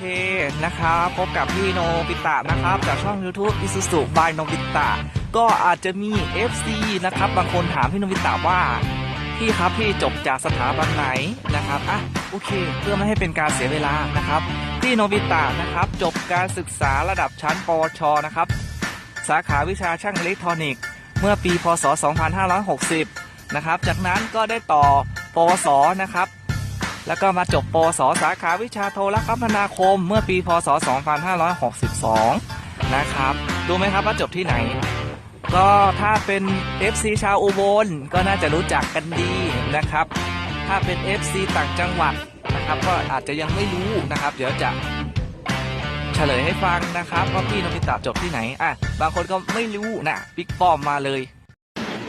เคนะครับพบกับพี่โนบิตะนะครับ จากช่อง YouTube Isuzu by โนบิตะ ก็อาจจะมี FC นะครับ บางคนถามพี่โนบิตะว่า พี่ครับพี่จบจากสถาบันไหนนะครับอะโอเค เพื่อไม่ให้เป็นการเสียเวลานะครับ พี่โนบิตะนะครับ จบการศึกษาระดับชั้นปวชนะครับ สาขาวิชาช่างอิเล็กทรอนิกส์ เมื่อปีพศ 2560 นะครับ จากนั้นก็ได้ต่อปวสนะครับ แล้วก็มาจบปสสาขาวิชาโทรคมนาคมเมื่อปีพศ 2562 นะครับรู้ไหมครับว่าจบที่ไหน ก็ถ้าเป็น FC ชาวอุบลก็น่าจะรู้จักกันดีนะครับ ถ้าเป็น FC ต่างจังหวัดนะครับ ก็อาจจะยังไม่รู้นะครับ เดี๋ยวจะเฉลยให้ฟังนะครับว่าพี่นบิตะจบที่ไหนอะบางคนก็ไม่รู้นะปิ๊กป้อมมาเลย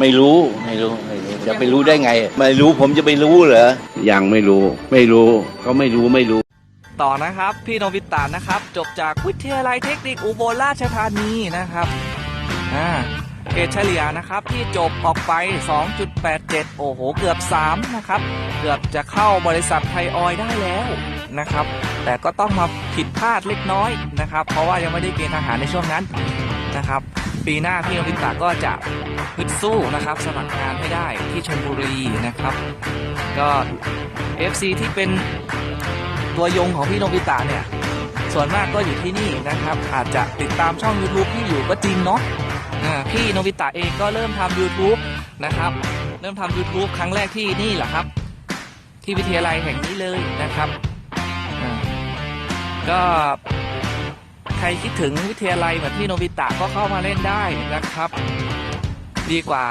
ไม่รู้ไม่รู้ไม่รู้จะไปรู้ได้ไง ไม่รู้ผมจะไปรู้เหรอยังไม่รู้ ไม่รู้ก็ไม่รู้ไม่รู้ ต่อนะครับ พี่โนบิตะนะครับ จบจากวิทยาลัยเทคนิคอุบลราชธานีนะครับอ่าเกรดเฉลี่ยนะครับที่จบออกไป 2.87 โอ้โห เกือบ 3 นะครับ เกือบจะเข้าบริษัทไทยออยล์ได้แล้วนะครับ แต่ก็ต้องมาผิดพลาดเล็กน้อยนะครับ เพราะว่ายังไม่ได้เกณฑ์ทหารในช่วงนั้นนะครับ ปีหน้าพี่โนบิตะก็จะ ฮึดสู้นะครับ สมัครงานให้ได้ที่ชลบุรีนะครับ ก็ FC ที่เป็นตัวยงของพี่โนบิตะเนี่ย ส่วนมากก็อยู่ที่นี่นะครับ อาจจะติดตามช่อง YouTube ที่อยู่ก็จริงเนาะพี่โนบิตะเองก็เริ่มทำ YouTube นะครับ เริ่มทำ YouTube ครั้งแรกที่นี่แหละครับ ที่วิทยาลัยแห่งนี้เลยนะครับ ก็ใครคิดถึงวิทยาลัยเหมือนพี่โนบิตะก็เข้ามาเล่นได้นะครับ ดีกว่า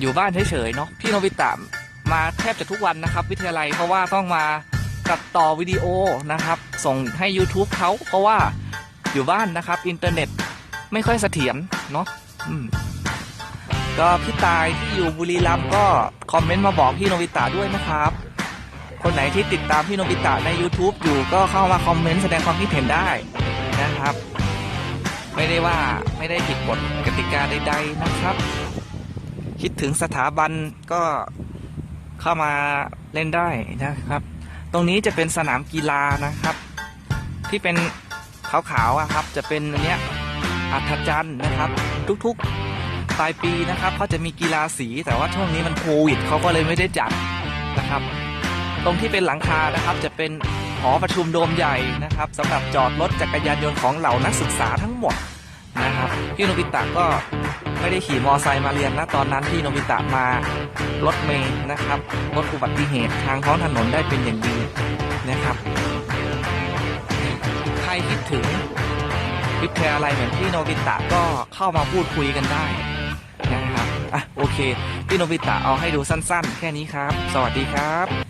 อยู่บ้านเฉยๆเนาะพี่โนบิตะมาแทบจะทุกวันนะครับ วิทยาลัยเพราะว่าต้องมาตัดต่อวิดีโอนะครับ ส่งให้ YouTube เขาเพราะว่าอยู่บ้านนะครับ อินเทอร์เน็ตไม่ค่อยเสถียรเนาะก็พี่ตายที่อยู่บุรีรัมย์ก็คอมเมนต์มาบอกพี่โนบิตะด้วยนะครับ คนไหนที่ติดตามพี่โนบิตะใน YouTube อยู่ก็เข้ามาคอมเมนต์แสดงความคิดเห็นได้นะครับ ไม่ได้ว่าไม่ได้ผิดกฎกติกาใด ๆนะครับ คิดถึงสถาบันก็เข้ามาเล่นได้นะครับ ตรงนี้จะเป็นสนามกีฬานะครับ ที่เป็นขาวๆอะครับ จะเป็นอันเนี้ยอัธจันทร์นะครับ ทุกๆปลายปีนะครับเขาจะมีกีฬาสีแต่ว่าช่วงนี้มันโควิดเขาก็เลยไม่ได้จัดนะครับ ตรงที่เป็นหลังคานะครับจะเป็น หอประชุมโดมใหญ่นะครับสำหรับจอดรถจักรยานยนต์ของเหล่านักศึกษาทั้งหมดนะครับพี่โนบิตะก็ไม่ได้ขี่มอไซค์มาเรียนนะตอนนั้นที่โนบิตะมารถเมย์นะครับลดอุบัติเหตุทางท้องถนนได้เป็นอย่างดีนะครับ ใครคิดถึงวิทยาลัยเหมือนพี่โนบิตะก็เข้ามาพูดคุยกันได้นะครับอะโอเค พี่โนบิตะเอาให้ดูสั้นๆ แค่นี้ครับ สวัสดีครับ